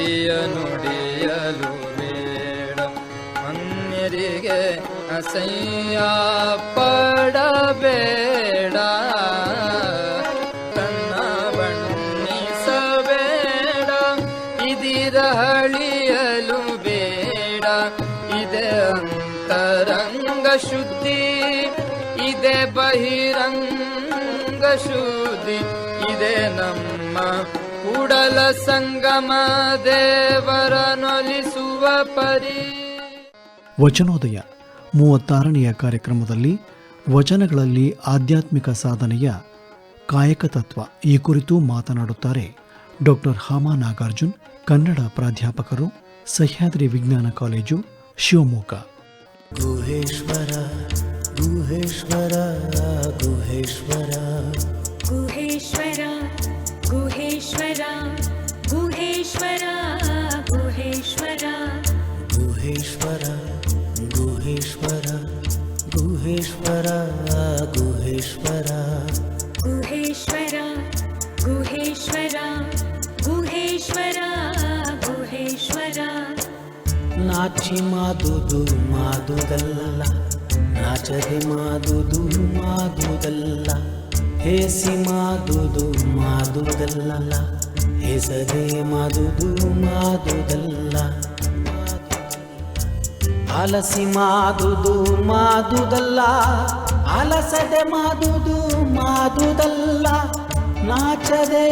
ಹುಸಿಯ ನುಡಿಯಲು ಬೇಡ. ಅನ್ಯರಿಗೆ ಅಸಹ್ಯ ಪಡಬೇಡ. ತನ್ನ ಬಣ್ಣಿಸಬೇಡ. ಇದಿರ ಹಳಿಯಲು ಬೇಡ. ಇದೆ ಅಂತರಂಗ ಶುದ್ಧಿ, ಇದೆ ಬಹಿರಂಗ ಶುದ್ಧಿ, ಇದೆ ನಮ್ಮ ಕೂಡಲ ಸಂಗಮ ದೇವರನೊಲಿಸುವ ಪರಿ. ವಚನೋದಯ ಮೂವತ್ತಾರನೆಯ ಕಾರ್ಯಕ್ರಮದಲ್ಲಿ ವಚನಗಳಲ್ಲಿ ಆಧ್ಯಾತ್ಮಿಕ ಸಾಧನೆಯ ಕಾಯಕ ತತ್ವ ಈ ಕುರಿತು ಮಾತನಾಡುತ್ತಾರೆ ಡಾಕ್ಟರ್ ಹಾಮಾ ನಾಗಾರ್ಜುನ್ ಕನ್ನಡ ಪ್ರಾಧ್ಯಾಪಕರು ಸಹ್ಯಾದ್ರಿ ವಿಜ್ಞಾನ ಕಾಲೇಜು ಶಿವಮೊಗ್ಗ. ಗುಹೇಶ್ವರ ಗುಹೇಶ್ವರ ಗುಹೇಶ್ವರ. ಗುಹೇಶ್ವರ గుహేశ్వర గుహేశ్వర. గుహేశ్వర గుహేశ్వర గుహేశ్వర గుహేశ్వర. నాచి మాదుదు మాదుదల్ల నాచది మాదుదు మాదుదల్ల ಹೇಸಿ ಮಾದುದು ಮಾದುದಲ್ಲ ಹೆಸರೇ ಮಾದುದು ಮಾದುದಲ್ಲ ಆಲಸಿ ಮಾದುದು ಮಾದುದಲ್ಲ ಆಲಸದೆ ಮಾದುದು ಮಾದುದಲ್ಲ ನಾಚದೆ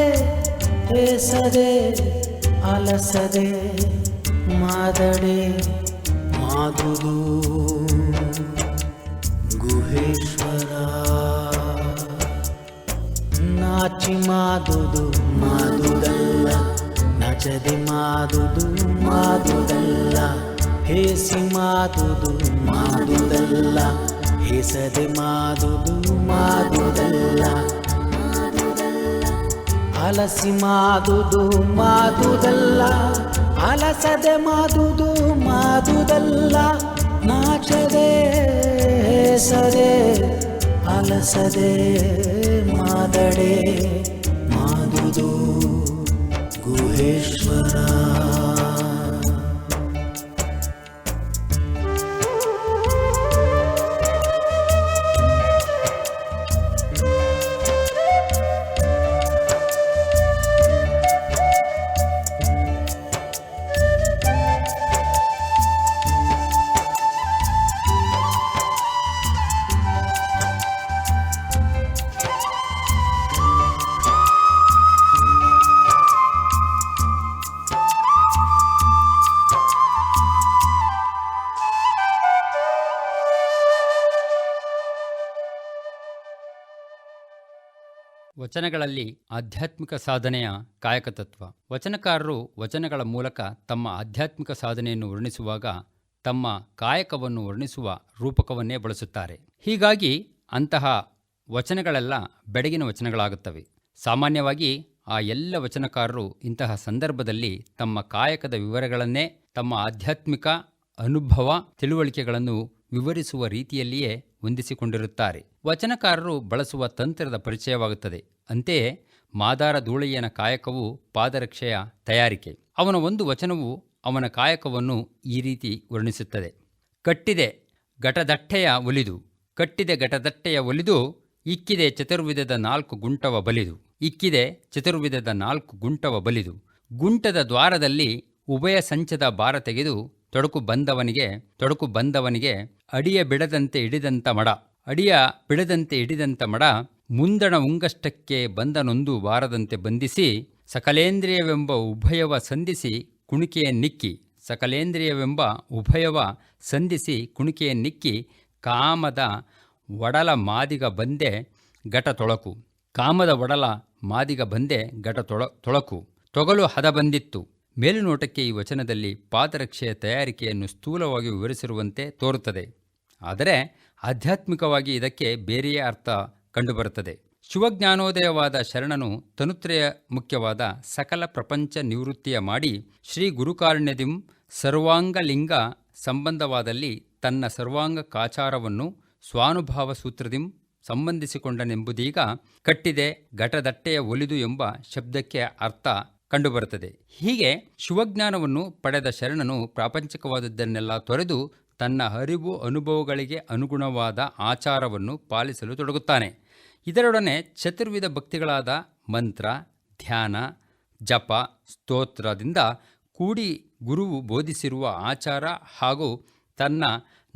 ಬೇಸದೆ ಅಲಸದೆ ಮಾದಡೆ ಮಾದುದು. ಹೇಸದೆ ಮಾದುದು, ಮಾದುದಲ್ಲ. ಅಲಸಿ ಮಾದುದು, ಮಾದುದಲ್ಲ. ಅಲಸದೆ ಮಾದುದು, ಮಾದುದಲ್ಲ. ನಾಚದೆ ಸದೆ ಅಲಸದೆ ಮಾದಡೆ. ಮಾದುದು ಗುಹೇಶ್ವರ. ವಚನಗಳಲ್ಲಿ ಆಧ್ಯಾತ್ಮಿಕ ಸಾಧನೆಯ ಕಾಯಕತತ್ವ. ವಚನಕಾರರು ವಚನಗಳ ಮೂಲಕ ತಮ್ಮ ಆಧ್ಯಾತ್ಮಿಕ ಸಾಧನೆಯನ್ನು ವರ್ಣಿಸುವಾಗ ತಮ್ಮ ಕಾಯಕವನ್ನು ವರ್ಣಿಸುವ ರೂಪಕವನ್ನೇ ಬಳಸುತ್ತಾರೆ. ಹೀಗಾಗಿ ಅಂತಹ ವಚನಗಳೆಲ್ಲ ಬೆಡಗಿನ ವಚನಗಳಾಗುತ್ತವೆ. ಸಾಮಾನ್ಯವಾಗಿ ಆ ಎಲ್ಲ ವಚನಕಾರರು ಇಂತಹ ಸಂದರ್ಭದಲ್ಲಿ ತಮ್ಮ ಕಾಯಕದ ವಿವರಗಳನ್ನೇ, ತಮ್ಮ ಆಧ್ಯಾತ್ಮಿಕ ಅನುಭವ ತಿಳುವಳಿಕೆಗಳನ್ನು ವಿವರಿಸುವ ರೀತಿಯಲ್ಲಿಯೇ ಹೊಂದಿಸಿಕೊಂಡಿರುತ್ತಾರೆ. ವಚನಕಾರರು ಬಳಸುವ ತಂತ್ರದ ಪರಿಚಯವಾಗುತ್ತದೆ. ಅಂತೆಯೇ ಮಾದಾರ ಧೂಳಯ್ಯನ ಕಾಯಕವು ಪಾದರಕ್ಷೆಯ ತಯಾರಿಕೆ. ಅವನ ಒಂದು ವಚನವು ಅವನ ಕಾಯಕವನ್ನು ಈ ರೀತಿ ವರ್ಣಿಸುತ್ತದೆ. ಕಟ್ಟಿದೆ ಘಟದಟ್ಟೆಯ ಒಲಿದು, ಕಟ್ಟಿದೆ ಘಟದಟ್ಟೆಯ ಒಲಿದು, ಇಕ್ಕಿದೆ ಚತುರ್ವಿಧದ ನಾಲ್ಕು ಗುಂಟವ ಬಲಿದು, ಇಕ್ಕಿದೆ ಚತುರ್ವಿಧದ ನಾಲ್ಕು ಗುಂಟವ ಬಲಿದು, ಗುಂಟದ ದ್ವಾರದಲ್ಲಿ ಉಭಯ ಸಂಚದ ಭಾರ ತೆಗೆದು ತೊಡಕು ಬಂದವನಿಗೆ ತೊಡಕು ಬಂದವನಿಗೆ ಅಡಿಯ ಬಿಡದಂತೆ ಹಿಡಿದಂತ ಮಡ, ಅಡಿಯ ಬಿಡದಂತೆ ಹಿಡಿದಂತ ಮಡ ಮುಂದಣ ಉಂಗಷ್ಟಕ್ಕೆ ಬಂದನೊಂದು ವಾರದಂತೆ ಬಂಧಿಸಿ, ಸಕಲೇಂದ್ರಿಯವೆಂಬ ಉಭಯವ ಸಂಧಿಸಿ ಕುಣಿಕೆಯ ನಿಕ್ಕಿ, ಸಕಲೇಂದ್ರಿಯವೆಂಬ ಉಭಯವ ಸಂಧಿಸಿ ಕುಣಿಕೆಯ ನಿಕ್ಕಿ, ಕಾಮದ ಒಡಲ ಮಾದಿಗ ಬಂದೆ ಘಟ ತೊಳಕು. ಕಾಮದ ಒಡಲ ಮಾದಿಗ ಬಂದೆ ಘಟ ತೊಳ, ತೊಳಕು. ತೊಗಲು ಹದ ಬಂದಿತ್ತು. ಮೇಲುನೋಟಕ್ಕೆ ಈ ವಚನದಲ್ಲಿ ಪಾದರಕ್ಷೆಯ ತಯಾರಿಕೆಯನ್ನು ಸ್ಥೂಲವಾಗಿ ವಿವರಿಸಿರುವಂತೆ ತೋರುತ್ತದೆ. ಆದರೆ ಆಧ್ಯಾತ್ಮಿಕವಾಗಿ ಇದಕ್ಕೆ ಬೇರೆಯೇ ಅರ್ಥ ಕಂಡುಬರುತ್ತದೆ. ಶಿವಜ್ಞಾನೋದಯವಾದ ಶರಣನು ತನುತ್ರಯ ಮುಖ್ಯವಾದ ಸಕಲ ಪ್ರಪಂಚ ನಿವೃತ್ತಿಯ ಮಾಡಿ ಶ್ರೀ ಗುರುಕಾರುಣ್ಯದಿಂ ಸರ್ವಾಂಗಲಿಂಗ ಸಂಬಂಧವಾದಲ್ಲಿ ತನ್ನ ಸರ್ವಾಂಗ ಕಾಚಾರವನ್ನು ಸ್ವಾನುಭಾವ ಸೂತ್ರದಿಂ ಸಂಬಂಧಿಸಿಕೊಂಡನೆಂಬುದೀಗ ಕಟ್ಟಿದೆ ಘಟದಟ್ಟೆಯ ಒಲಿದು ಎಂಬ ಶಬ್ದಕ್ಕೆ ಅರ್ಥ ಕಂಡುಬರುತ್ತದೆ. ಹೀಗೆ ಶಿವಜ್ಞಾನವನ್ನು ಪಡೆದ ಶರಣನು ಪ್ರಾಪಂಚಿಕವಾದದ್ದನ್ನೆಲ್ಲ ತೊರೆದು ತನ್ನ ಅರಿವು ಅನುಭವಗಳಿಗೆ ಅನುಗುಣವಾದ ಆಚಾರವನ್ನು ಪಾಲಿಸಲು ತೊಡಗುತ್ತಾನೆ. ಇದರೊಡನೆ ಚತುರ್ವಿಧ ಭಕ್ತಿಗಳಾದ ಮಂತ್ರ, ಧ್ಯಾನ, ಜಪ, ಸ್ತೋತ್ರದಿಂದ ಕೂಡಿ ಗುರುವು ಬೋಧಿಸಿರುವ ಆಚಾರ ಹಾಗೂ ತನ್ನ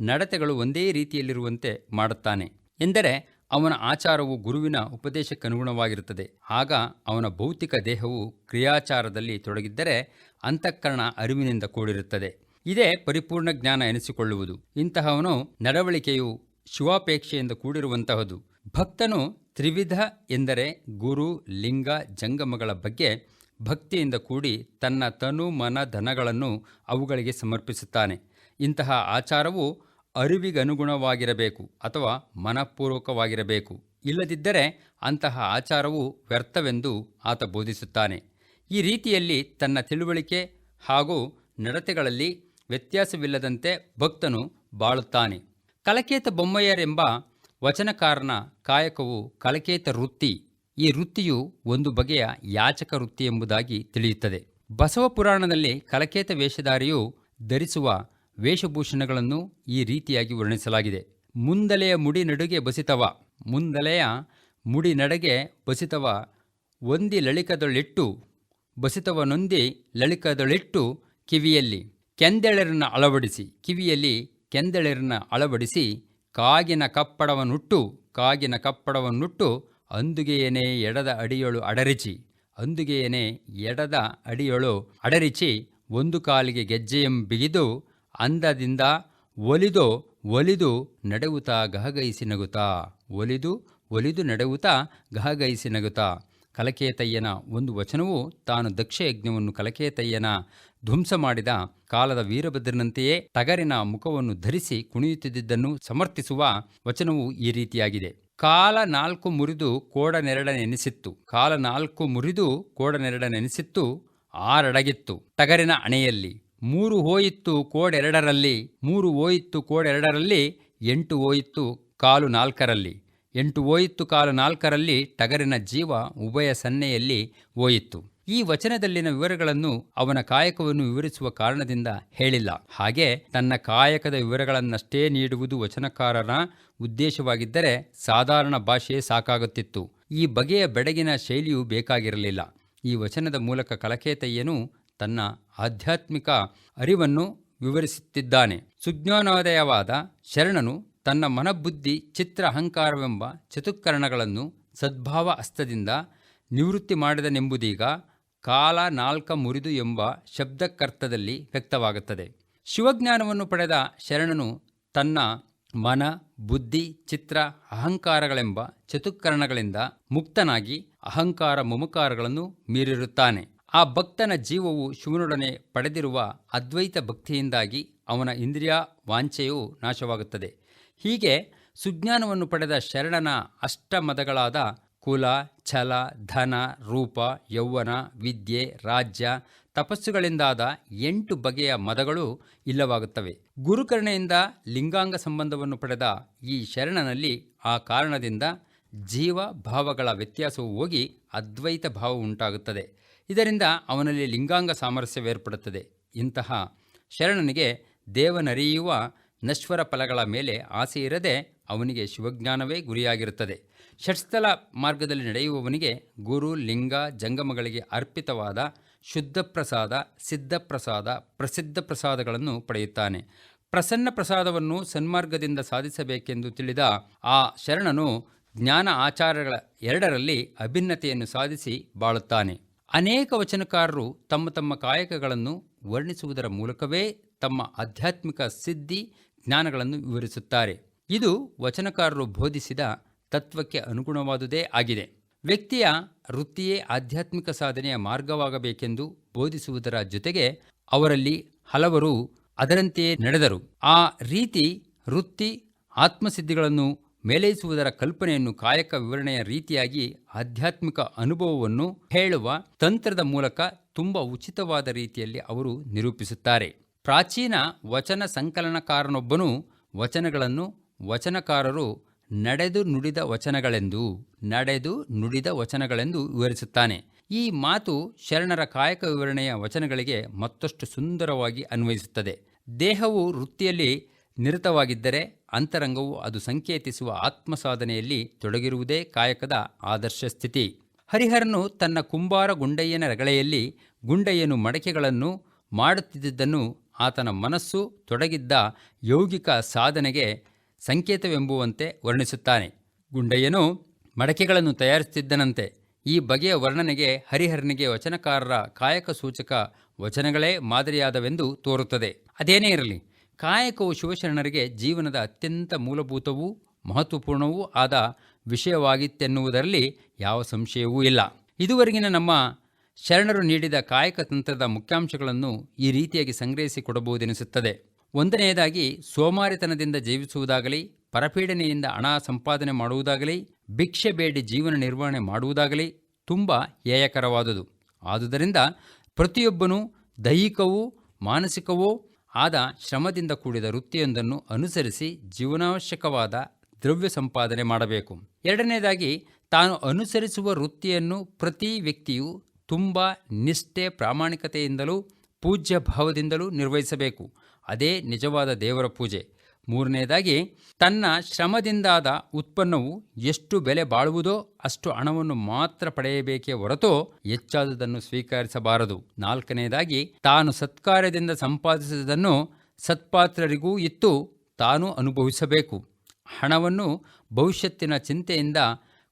ನಡತೆಗಳು ಒಂದೇ ರೀತಿಯಲ್ಲಿರುವಂತೆ ಮಾಡುತ್ತಾನೆ. ಎಂದರೆ ಅವನ ಆಚಾರವು ಗುರುವಿನ ಉಪದೇಶಕ್ಕನುಗುಣವಾಗಿರುತ್ತದೆ. ಆಗ ಅವನ ಭೌತಿಕ ದೇಹವು ಕ್ರಿಯಾಚಾರದಲ್ಲಿ ತೊಡಗಿದ್ದರೆ ಅಂತಃಕರಣ ಅರಿವಿನಿಂದ ಕೂಡಿರುತ್ತದೆ. ಇದೇ ಪರಿಪೂರ್ಣ ಜ್ಞಾನ ಎನಿಸಿಕೊಳ್ಳುವುದು. ಇಂತಹವನು ನಡವಳಿಕೆಯು ಶಿವಾಪೇಕ್ಷೆಯಿಂದ ಕೂಡಿರುವಂತಹದು. ಭಕ್ತನು ತ್ರಿವಿಧ ಎಂದರೆ ಗುರು, ಲಿಂಗ, ಜಂಗಮಗಳ ಬಗ್ಗೆ ಭಕ್ತಿಯಿಂದ ಕೂಡಿ ತನ್ನ ತನು ಮನ ಧನಗಳನ್ನು ಅವುಗಳಿಗೆ ಸಮರ್ಪಿಸುತ್ತಾನೆ. ಇಂತಹ ಆಚಾರವು ಅರಿವಿಗನುಗುಣವಾಗಿರಬೇಕು ಅಥವಾ ಮನಪೂರ್ವಕವಾಗಿರಬೇಕು. ಇಲ್ಲದಿದ್ದರೆ ಅಂತಹ ಆಚಾರವು ವ್ಯರ್ಥವೆಂದು ಆತ ಬೋಧಿಸುತ್ತಾನೆ. ಈ ರೀತಿಯಲ್ಲಿ ತನ್ನ ತಿಳುವಳಿಕೆ ಹಾಗೂ ನಡತೆಗಳಲ್ಲಿ ವ್ಯತ್ಯಾಸವಿಲ್ಲದಂತೆ ಭಕ್ತನು ಬಾಳುತ್ತಾನೆ. ಕಲಕೇತ ಬೊಮ್ಮಯ್ಯರೆಂಬ ವಚನಕಾರನ ಕಾಯಕವು ಕಲಕೇತ ವೃತ್ತಿ. ಈ ವೃತ್ತಿಯು ಒಂದು ಬಗೆಯ ಯಾಚಕ ವೃತ್ತಿ ಎಂಬುದಾಗಿ ತಿಳಿಯುತ್ತದೆ. ಬಸವ ಪುರಾಣದಲ್ಲಿ ಕಲಕೇತ ವೇಷಧಾರಿಯು ಧರಿಸುವ ವೇಷಭೂಷಣಗಳನ್ನು ಈ ರೀತಿಯಾಗಿ ವರ್ಣಿಸಲಾಗಿದೆ. ಮುಂದಲೆಯ ಮುಡಿ ನಡುಗೆ ಬಸಿತವ, ಮುಂದಲೆಯ ಮುಡಿ ನಡಗೆ ಬಸಿತವ ಒಂದಿ ಲಳಿಕದೊಳಿಟ್ಟು ಬಸಿತವನೊಂದಿ ಲಳಿಕದೊಳಿಟ್ಟು ಕಿವಿಯಲ್ಲಿ ಕೆಂದೆಳೆರನ್ನು ಅಳವಡಿಸಿ, ಕಿವಿಯಲ್ಲಿ ಕೆಂದೆಳೆರನ್ನು ಅಳವಡಿಸಿ ಕಾಗಿನ ಕಪ್ಪಡವನ್ನುಟ್ಟು ಕಾಗಿನ ಕಪ್ಪಡವನ್ನುಟ್ಟು, ಅಂದುಗೆಯನೇ ಎಡದ ಅಡಿಯೊಳು ಅಡರಿಚಿ, ಅಂದುಗೆಯನೇ ಎಡದ ಅಡಿಯೊಳು ಅಡರಿಚಿ, ಒಂದು ಕಾಲಿಗೆ ಗೆಜ್ಜೆಯಂ ಬಿಗಿದು, ಅಂದದಿಂದ ಒಲಿದು ಒಲಿದು ನಡೆವುತಾ ಗಹಗೈಸಿ ನಗುತ್ತಾ ಒಲಿದು ಒಲಿದು ನಡೆವುತಾ ಗಹಗೈಸಿ ನಗುತಾ. ಕಲಕೇತಯ್ಯನ ಒಂದು ವಚನವು ತಾನು ದಕ್ಷಯಜ್ಞವನ್ನು ಕಲಕೇತಯ್ಯನ ಧ್ವಂಸ ಮಾಡಿದ ಕಾಲದ ವೀರಭದ್ರನಂತೆಯೇ ಟಗರಿನ ಮುಖವನ್ನು ಧರಿಸಿ ಕುಣಿಯುತ್ತಿದ್ದುದನ್ನು ಸಮರ್ಥಿಸುವ ವಚನವು ಈ ರೀತಿಯಾಗಿದೆ. ಕಾಲ ನಾಲ್ಕು ಮುರಿದು ಕೋಡನೆರಡನೆನಿಸಿತ್ತು. ಕಾಲ ನಾಲ್ಕು ಮುರಿದು ಕೋಡನೆರಡನೆನಿಸಿತ್ತು. ಆರಡಗಿತ್ತು. ಟಗರಿನ ಅಣೆಯಲ್ಲಿ ಮೂರು ಹೋಯಿತ್ತು ಕೋಡೆರಡರಲ್ಲಿ, ಮೂರು ಹೋಯಿತ್ತು ಕೋಡೆರಡರಲ್ಲಿ, ಎಂಟು ಹೋಯಿತ್ತು ಕಾಲು ನಾಲ್ಕರಲ್ಲಿ. ಎಂಟು ಹೋಯಿತ್ತು ಕಾಲು ನಾಲ್ಕರಲ್ಲಿ ಟಗರಿನ ಜೀವ ಉಭಯ ಸನ್ನೆಯಲ್ಲಿ ಹೋಯಿತ್ತು ಈ ವಚನದಲ್ಲಿನ ವಿವರಗಳನ್ನು ಅವನ ಕಾಯಕವನ್ನು ವಿವರಿಸುವ ಕಾರಣದಿಂದ ಹೇಳಿಲ್ಲ. ಹಾಗೆ ತನ್ನ ಕಾಯಕದ ವಿವರಗಳನ್ನಷ್ಟೇ ನೀಡುವುದು ವಚನಕಾರನ ಉದ್ದೇಶವಾಗಿದ್ದರೆ ಸಾಧಾರಣ ಭಾಷೆ ಸಾಕಾಗುತ್ತಿತ್ತು. ಈ ಬಗೆಯ ಬೆಡಗಿನ ಶೈಲಿಯು ಬೇಕಾಗಿರಲಿಲ್ಲ. ಈ ವಚನದ ಮೂಲಕ ಕಲಕೇತಯ್ಯನು ತನ್ನ ಆಧ್ಯಾತ್ಮಿಕ ಅರಿವನ್ನು ವಿವರಿಸುತ್ತಿದ್ದಾನೆ. ಸುಜ್ಞಾನೋದಯವಾದ ಶರಣನು ತನ್ನ ಮನಬುದ್ಧಿ ಚಿತ್ರ ಅಹಂಕಾರವೆಂಬ ಚತುಕ್ಕರಣಗಳನ್ನು ಸದ್ಭಾವ ಹಸ್ತದಿಂದ ನಿವೃತ್ತಿ ಮಾಡಿದನೆಂಬುದೀಗ ಕಾಲ ನಾಲ್ಕ ಮುರಿದು ಎಂಬ ಶಬ್ದಕ್ಕರ್ಥದಲ್ಲಿ ವ್ಯಕ್ತವಾಗುತ್ತದೆ. ಶಿವಜ್ಞಾನವನ್ನು ಪಡೆದ ಶರಣನು ತನ್ನ ಮನ, ಬುದ್ಧಿ, ಚಿತ್ರ, ಅಹಂಕಾರಗಳೆಂಬ ಚತುಕ್ಕರಣಗಳಿಂದ ಮುಕ್ತನಾಗಿ ಅಹಂಕಾರ ಮುಮುಕಾರಗಳನ್ನು ಮೀರಿರುತ್ತಾನೆ. ಆ ಭಕ್ತನ ಜೀವವು ಶಿವನೊಡನೆ ಪಡೆದಿರುವ ಅದ್ವೈತ ಭಕ್ತಿಯಿಂದಾಗಿ ಅವನ ಇಂದ್ರಿಯ ವಾಂಛೆಯು ನಾಶವಾಗುತ್ತದೆ. ಹೀಗೆ ಸುಜ್ಞಾನವನ್ನು ಪಡೆದ ಶರಣನ ಅಷ್ಟಮದಗಳಾದ ಕುಲ, ಛಲ, ಧನ, ರೂಪ, ಯೌವನ, ವಿದ್ಯೆ, ರಾಜ್ಯ ತಪಸ್ಸುಗಳಿಂದಾದ ಎಂಟು ಬಗೆಯ ಮದಗಳು ಇಲ್ಲವಾಗುತ್ತವೆ. ಗುರುಕರ್ಣೆಯಿಂದ ಲಿಂಗಾಂಗ ಸಂಬಂಧವನ್ನು ಪಡೆದ ಈ ಶರಣನಲ್ಲಿ ಆ ಕಾರಣದಿಂದ ಜೀವ ಭಾವಗಳ ವ್ಯತ್ಯಾಸವು ಹೋಗಿ ಅದ್ವೈತ ಭಾವ ಉಂಟಾಗುತ್ತದೆ. ಇದರಿಂದ ಅವನಲ್ಲಿ ಲಿಂಗಾಂಗ ಸಾಮರಸ್ಯವೇರ್ಪಡುತ್ತದೆ. ಇಂತಹ ಶರಣನಿಗೆ ದೇವನರಿಯುವ ನಶ್ವರ ಫಲಗಳ ಮೇಲೆ ಆಸೆ ಇರದೆ ಅವನಿಗೆ ಶಿವಜ್ಞಾನವೇ ಗುರಿಯಾಗಿರುತ್ತದೆ. ಷಟ್ಸ್ಥಲ ಮಾರ್ಗದಲ್ಲಿ ನಡೆಯುವವನಿಗೆ ಗುರು, ಲಿಂಗ, ಜಂಗಮಗಳಿಗೆ ಅರ್ಪಿತವಾದ ಶುದ್ಧ ಪ್ರಸಾದ ಸಿದ್ಧ ಪ್ರಸಾದ ಪ್ರಸಿದ್ಧ ಪ್ರಸಾದಗಳನ್ನು ಪಡೆಯುತ್ತಾನೆ. ಪ್ರಸನ್ನ ಪ್ರಸಾದವನ್ನು ಸನ್ಮಾರ್ಗದಿಂದ ಸಾಧಿಸಬೇಕೆಂದು ತಿಳಿದ ಆ ಶರಣನು ಜ್ಞಾನ ಆಚಾರಗಳ ಎರಡರಲ್ಲಿ ಅಭಿನ್ನತೆಯನ್ನು ಸಾಧಿಸಿ ಬಾಳುತ್ತಾನೆ. ಅನೇಕ ವಚನಕಾರರು ತಮ್ಮ ತಮ್ಮ ಕಾಯಕಗಳನ್ನು ವರ್ಣಿಸುವುದರ ಮೂಲಕವೇ ತಮ್ಮ ಆಧ್ಯಾತ್ಮಿಕ ಸಿದ್ಧಿ ಜ್ಞಾನಗಳನ್ನು ವಿವರಿಸುತ್ತಾರೆ. ಇದು ವಚನಕಾರರು ಬೋಧಿಸಿದ ತತ್ವಕ್ಕೆ ಅನುಗುಣವಾದುದೇ ಆಗಿದೆ. ವ್ಯಕ್ತಿಯ ವೃತ್ತಿಯೇ ಆಧ್ಯಾತ್ಮಿಕ ಸಾಧನೆಯ ಮಾರ್ಗವಾಗಬೇಕೆಂದು ಬೋಧಿಸುವುದರ ಜೊತೆಗೆ ಅವರಲ್ಲಿ ಹಲವರು ಅದರಂತೆಯೇ ನಡೆದರು. ಆ ರೀತಿ ವೃತ್ತಿ ಆತ್ಮಸಿದ್ಧಿಗಳನ್ನು ಮೇಲೈಸುವುದರ ಕಲ್ಪನೆಯನ್ನು ಕಾಯಕ ವಿವರಣೆಯ ರೀತಿಯಾಗಿ ಆಧ್ಯಾತ್ಮಿಕ ಅನುಭವವನ್ನು ಹೇಳುವ ತಂತ್ರದ ಮೂಲಕ ತುಂಬ ಉಚಿತವಾದ ರೀತಿಯಲ್ಲಿ ಅವರು ನಿರೂಪಿಸುತ್ತಾರೆ. ಪ್ರಾಚೀನ ವಚನ ಸಂಕಲನಕಾರನೊಬ್ಬನು ವಚನಗಳನ್ನು ವಚನಕಾರರು ನಡೆದು ನುಡಿದ ವಚನಗಳೆಂದು, ನಡೆದು ನುಡಿದ ವಚನಗಳೆಂದು ವಿವರಿಸುತ್ತಾನೆ. ಈ ಮಾತು ಶರಣರ ಕಾಯಕ ವಿವರಣೆಯ ವಚನಗಳಿಗೆ ಮತ್ತಷ್ಟು ಸುಂದರವಾಗಿ ಅನ್ವಯಿಸುತ್ತದೆ. ದೇಹವು ವೃತ್ತಿಯಲ್ಲಿ ನಿರತವಾಗಿದ್ದರೆ ಅಂತರಂಗವು ಅದು ಸಂಕೇತಿಸುವ ಆತ್ಮಸಾಧನೆಯಲ್ಲಿ ತೊಡಗಿರುವುದೇ ಕಾಯಕದ ಆದರ್ಶ ಸ್ಥಿತಿ. ಹರಿಹರನು ತನ್ನ ಕುಂಬಾರ ಗುಂಡಯ್ಯನ ರಗಳೆಯಲ್ಲಿ ಗುಂಡಯ್ಯನು ಮಡಕೆಗಳನ್ನು ಮಾಡುತ್ತಿದ್ದುದನ್ನು ಆತನ ಮನಸ್ಸು ತೊಡಗಿದ್ದ ಯೌಗಿಕ ಸಾಧನೆಗೆ ಸಂಕೇತವೆಂಬುವಂತೆ ವರ್ಣಿಸುತ್ತಾನೆ. ಗುಂಡಯ್ಯನು ಮಡಕೆಗಳನ್ನು ತಯಾರಿಸುತ್ತಿದ್ದನಂತೆ. ಈ ಬಗೆಯ ವರ್ಣನೆಗೆ ಹರಿಹರನಿಗೆ ವಚನಕಾರರ ಕಾಯಕ ಸೂಚಕ ವಚನಗಳೇ ಮಾದರಿಯಾದವೆಂದು ತೋರುತ್ತದೆ. ಅದೇನೇ ಇರಲಿ, ಕಾಯಕವು ಶಿವಶರಣರಿಗೆ ಜೀವನದ ಅತ್ಯಂತ ಮೂಲಭೂತವೂ ಮಹತ್ವಪೂರ್ಣವೂ ಆದ ವಿಷಯವಾಗಿತ್ತೆನ್ನುವುದರಲ್ಲಿ ಯಾವ ಸಂಶಯವೂ ಇಲ್ಲ. ಇದುವರೆಗಿನ ನಮ್ಮ ಶರಣರು ನೀಡಿದ ಕಾಯಕ ತಂತ್ರದ ಮುಖ್ಯಾಂಶಗಳನ್ನು ಈ ರೀತಿಯಾಗಿ ಸಂಗ್ರಹಿಸಿ ಕೊಡಬಹುದೆನಿಸುತ್ತದೆ ಒಂದನೆಯದಾಗಿ, ಸೋಮಾರಿತನದಿಂದ ಜೀವಿಸುವುದಾಗಲಿ, ಪರಪೀಡನೆಯಿಂದ ಹಣ ಸಂಪಾದನೆ ಮಾಡುವುದಾಗಲಿ, ಭಿಕ್ಷೆ ಬೇಡಿ ಜೀವನ ನಿರ್ವಹಣೆ ಮಾಡುವುದಾಗಲಿ ತುಂಬ ಏಯಕರವಾದುದು. ಆದುದರಿಂದ ಪ್ರತಿಯೊಬ್ಬನೂ ದೈಹಿಕವೂ, ಮಾನಸಿಕವೋ ಆದ ಶ್ರಮದಿಂದ ಕೂಡಿದ ವೃತ್ತಿಯೊಂದನ್ನು ಅನುಸರಿಸಿ ಜೀವನಾವಶ್ಯಕವಾದ ದ್ರವ್ಯ ಸಂಪಾದನೆ ಮಾಡಬೇಕು. ಎರಡನೇದಾಗಿ ತಾನು ಅನುಸರಿಸುವ ವೃತ್ತಿಯನ್ನು ಪ್ರತಿ ವ್ಯಕ್ತಿಯು ತುಂಬ ನಿಷ್ಠೆ ಪ್ರಾಮಾಣಿಕತೆಯಿಂದಲೂ, ಪೂಜ್ಯ ಭಾವದಿಂದಲೂ ನಿರ್ವಹಿಸಬೇಕು. ಅದೇ ನಿಜವಾದ ದೇವರ ಪೂಜೆ. ಮೂರನೇದಾಗಿ, ತನ್ನ ಶ್ರಮದಿಂದಾದ ಉತ್ಪನ್ನವು ಎಷ್ಟು ಬೆಲೆ ಬಾಳುವುದೋ ಅಷ್ಟು ಹಣವನ್ನು ಮಾತ್ರ ಪಡೆಯಬೇಕೇ ಹೊರತು ಹೆಚ್ಚಾದದನ್ನು ಸ್ವೀಕರಿಸಬಾರದು. ನಾಲ್ಕನೇದಾಗಿ, ತಾನು ಸತ್ಕಾರ್ಯದಿಂದ ಸಂಪಾದಿಸಿದ್ದನ್ನು ಸತ್ಪಾತ್ರರಿಗೂ ಇತ್ತು, ತಾನು ಅನುಭವಿಸಬೇಕು. ಹಣವನ್ನು ಭವಿಷ್ಯತ್ತಿನ ಚಿಂತೆಯಿಂದ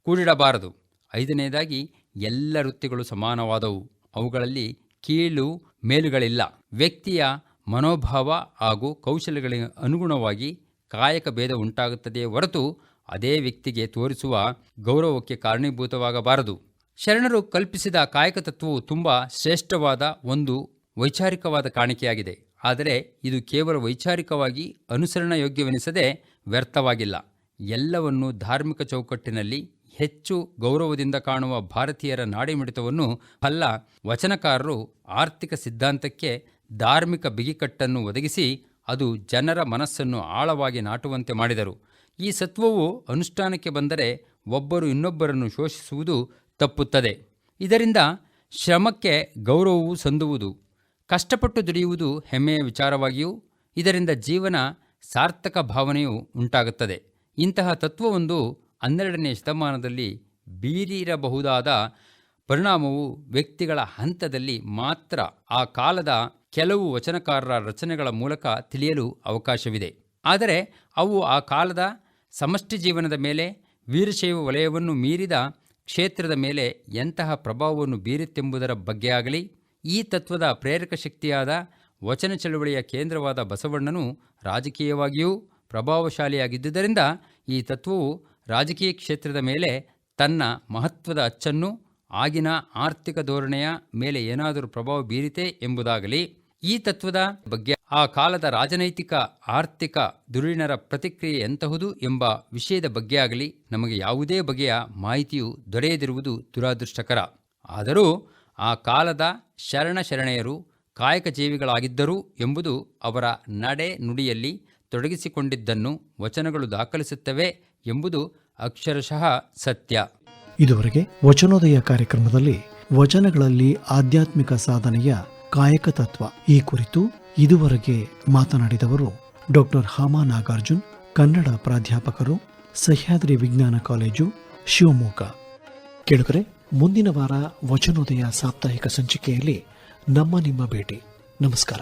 ಕೂಡಿಡಬಾರದು. ಐದನೇದಾಗಿ ಎಲ್ಲ ವೃತ್ತಿಗಳು ಸಮಾನವಾದವು. ಅವುಗಳಲ್ಲಿ ಕೀಳು ಮೇಲುಗಳಿಲ್ಲ. ವ್ಯಕ್ತಿಯ ಮನೋಭಾವ ಹಾಗೂ ಕೌಶಲ್ಯಗಳಿಗೆ ಅನುಗುಣವಾಗಿ ಕಾಯಕ ಭೇದ ಉಂಟಾಗುತ್ತದೆ ಹೊರತು ಅದೇ ವ್ಯಕ್ತಿಗೆ ತೋರಿಸುವ ಗೌರವಕ್ಕೆ ಕಾರಣೀಭೂತವಾಗಬಾರದು. ಶರಣರು ಕಲ್ಪಿಸಿದ ಕಾಯಕ ತತ್ವವು ತುಂಬ ಶ್ರೇಷ್ಠವಾದ ಒಂದು ವೈಚಾರಿಕವಾದ ಕಾಣಿಕೆಯಾಗಿದೆ. ಆದರೆ ಇದು ಕೇವಲ ವೈಚಾರಿಕವಾಗಿ ಅನುಸರಣಯೋಗ್ಯವೆನಿಸದೆ ವ್ಯರ್ಥವಾಗಿಲ್ಲ. ಎಲ್ಲವನ್ನು ಧಾರ್ಮಿಕ ಚೌಕಟ್ಟಿನಲ್ಲಿ ಹೆಚ್ಚು ಗೌರವದಿಂದ ಕಾಣುವ ಭಾರತೀಯರ ನಾಡಿಮಿಡಿತವನ್ನು ಅಲ್ಲ, ವಚನಕಾರರು ಆರ್ಥಿಕ ಸಿದ್ಧಾಂತಕ್ಕೆ ಧಾರ್ಮಿಕ ಬಿಗಿಕಟ್ಟನ್ನು ಒದಗಿಸಿ ಅದು ಜನರ ಮನಸ್ಸನ್ನು ಆಳವಾಗಿ ನಾಟುವಂತೆ ಮಾಡಿದರು. ಈ ಸತ್ವವು ಅನುಷ್ಠಾನಕ್ಕೆ ಬಂದರೆ ಒಬ್ಬರು ಇನ್ನೊಬ್ಬರನ್ನು ಶೋಷಿಸುವುದು ತಪ್ಪುತ್ತದೆ. ಇದರಿಂದ ಶ್ರಮಕ್ಕೆ ಗೌರವವು ಸಂದುವುದು, ಕಷ್ಟಪಟ್ಟು ದುಡಿಯುವುದು ಹೆಮ್ಮೆಯ ವಿಚಾರವಾಗಿಯೂ, ಇದರಿಂದ ಜೀವನ ಸಾರ್ಥಕ ಭಾವನೆಯು ಉಂಟಾಗುತ್ತದೆ. ಇಂತಹ ತತ್ವವೊಂದು ಹನ್ನೆರಡನೇ ಶತಮಾನದಲ್ಲಿ ಬೀರಿರಬಹುದಾದ ಪರಿಣಾಮವು ವ್ಯಕ್ತಿಗಳ ಹಂತದಲ್ಲಿ ಮಾತ್ರ ಆ ಕಾಲದ ಕೆಲವು ವಚನಕಾರರ ರಚನೆಗಳ ಮೂಲಕ ತಿಳಿಯಲು ಅವಕಾಶವಿದೆ. ಆದರೆ ಅವು ಆ ಕಾಲದ ಸಮಷ್ಟಿ ಜೀವನದ ಮೇಲೆ, ವೀರಶೈವ ವಲಯವನ್ನು ಮೀರಿದ ಕ್ಷೇತ್ರದ ಮೇಲೆ ಎಂತಹ ಪ್ರಭಾವವನ್ನು ಬೀರುತ್ತೆಂಬುದರ ಬಗ್ಗೆ ಆಗಲಿ, ಈ ತತ್ವದ ಪ್ರೇರಕ ಶಕ್ತಿಯಾದ ವಚನ ಚಳುವಳಿಯ ಕೇಂದ್ರವಾದ ಬಸವಣ್ಣನು ರಾಜಕೀಯವಾಗಿಯೂ ಪ್ರಭಾವಶಾಲಿಯಾಗಿದ್ದುದರಿಂದ ಈ ತತ್ವವು ರಾಜಕೀಯ ಕ್ಷೇತ್ರದ ಮೇಲೆ ತನ್ನ ಮಹತ್ವದ ಅಚ್ಚನ್ನು, ಆಗಿನ ಆರ್ಥಿಕ ಧೋರಣೆಯ ಮೇಲೆ ಏನಾದರೂ ಪ್ರಭಾವ ಬೀರಿತೆ ಎಂಬುದಾಗಲಿ, ಈ ತತ್ವದ ಬಗ್ಗೆ ಆ ಕಾಲದ ರಾಜನೈತಿಕ, ಆರ್ಥಿಕ ಧುರೀಣರ ಪ್ರತಿಕ್ರಿಯೆ ಎಂತಹುದು ಎಂಬ ವಿಷಯದ ಬಗ್ಗೆ ಆಗಲಿ ನಮಗೆ ಯಾವುದೇ ಬಗೆಯ ಮಾಹಿತಿಯು ದೊರೆಯದಿರುವುದು ದುರಾದೃಷ್ಟಕರ. ಆದರೂ ಆ ಕಾಲದ ಶರಣ ಶರಣೆಯರು, ಕಾಯಕ ಜೀವಿಗಳಾಗಿದ್ದರು ಎಂಬುದು ಅವರ ನಡೆ ನುಡಿಯಲ್ಲಿ ತೊಡಗಿಸಿಕೊಂಡಿದ್ದನ್ನು ವಚನಗಳು ದಾಖಲಿಸುತ್ತವೆ ಎಂಬುದು ಅಕ್ಷರಶಃ ಸತ್ಯ. ಇದುವರೆಗೆ ವಚನೋದಯ ಕಾರ್ಯಕ್ರಮದಲ್ಲಿ ವಚನಗಳಲ್ಲಿ ಆಧ್ಯಾತ್ಮಿಕ ಸಾಧನೆಯ ಕಾಯಕ ತತ್ವ. ಈ ಕುರಿತು ಇದುವರೆಗೆ ಮಾತನಾಡಿದವರು ಡಾಕ್ಟರ್ ಹಾಮಾ ನಾಗಾರ್ಜುನ್ ಕನ್ನಡ ಪ್ರಾಧ್ಯಾಪಕರು ಸಹ್ಯಾದ್ರಿ ವಿಜ್ಞಾನ ಕಾಲೇಜು ಶಿವಮೊಗ್ಗ. ಕೇಳಿದರೆ ಮುಂದಿನ ವಾರ ವಚನೋದಯ ಸಾಪ್ತಾಹಿಕ ಸಂಚಿಕೆಯಲ್ಲಿ ನಮ್ಮ ನಿಮ್ಮ ಭೇಟಿ. ನಮಸ್ಕಾರ.